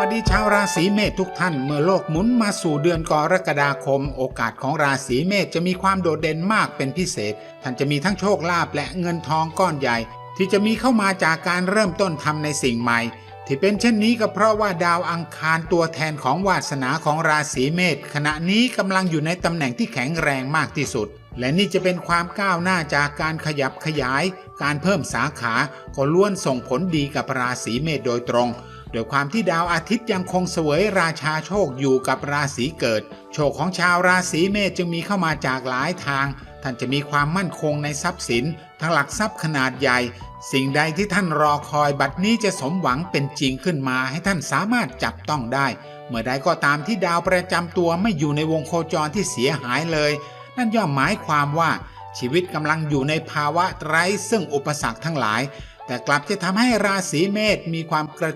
วัสดีชาวราศีเมษทุกท่านเมื่อโลกหมุนมาสู่เดือนกรกฎาคม โอกาสของราศีเมษจะมีความโดดเด่นมากเป็นพิเศษ ท่านจะมีทั้งโชคลาภและเงินทองก้อนใหญ่ ที่จะมีเข้ามาจากการเริ่มต้นทำในสิ่งใหม่ ที่เป็นเช่นนี้ก็เพราะว่าดาวอังคารตัวแทนของวาสนาของราศีเมษขณะนี้กำลังอยู่ในตำแหน่งที่แข็งแรงมากที่สุด และนี่จะเป็นความก้าวหน้าจากการขยับขยาย การเพิ่มสาขาก็ล้วนส่งผลดีกับราศีเมษโดยตรง โดยความที่ดาวอาทิตย์ยังคงเสวยราชาโชคอยู่กับราศีเกิด โชคของชาวราศีเมษจึงมีเข้ามาจากหลายทาง ท่านจะมีความมั่นคงในทรัพย์สินทั้งหลักทรัพย์ขนาดใหญ่ สิ่งใดที่ท่านรอคอยบัดนี้จะสมหวังเป็นจริงขึ้นมาให้ท่านสามารถจับต้องได้ เมื่อใดก็ตามที่ดาวประจำตัวไม่อยู่ในวงโคจรที่เสียหายเลย นั่นย่อมหมายความว่าชีวิตกำลังอยู่ในภาวะไร้ซึ่งอุปสรรคทั้งหลายแต่กลับจะทำให้ราศีเมษมีความกระ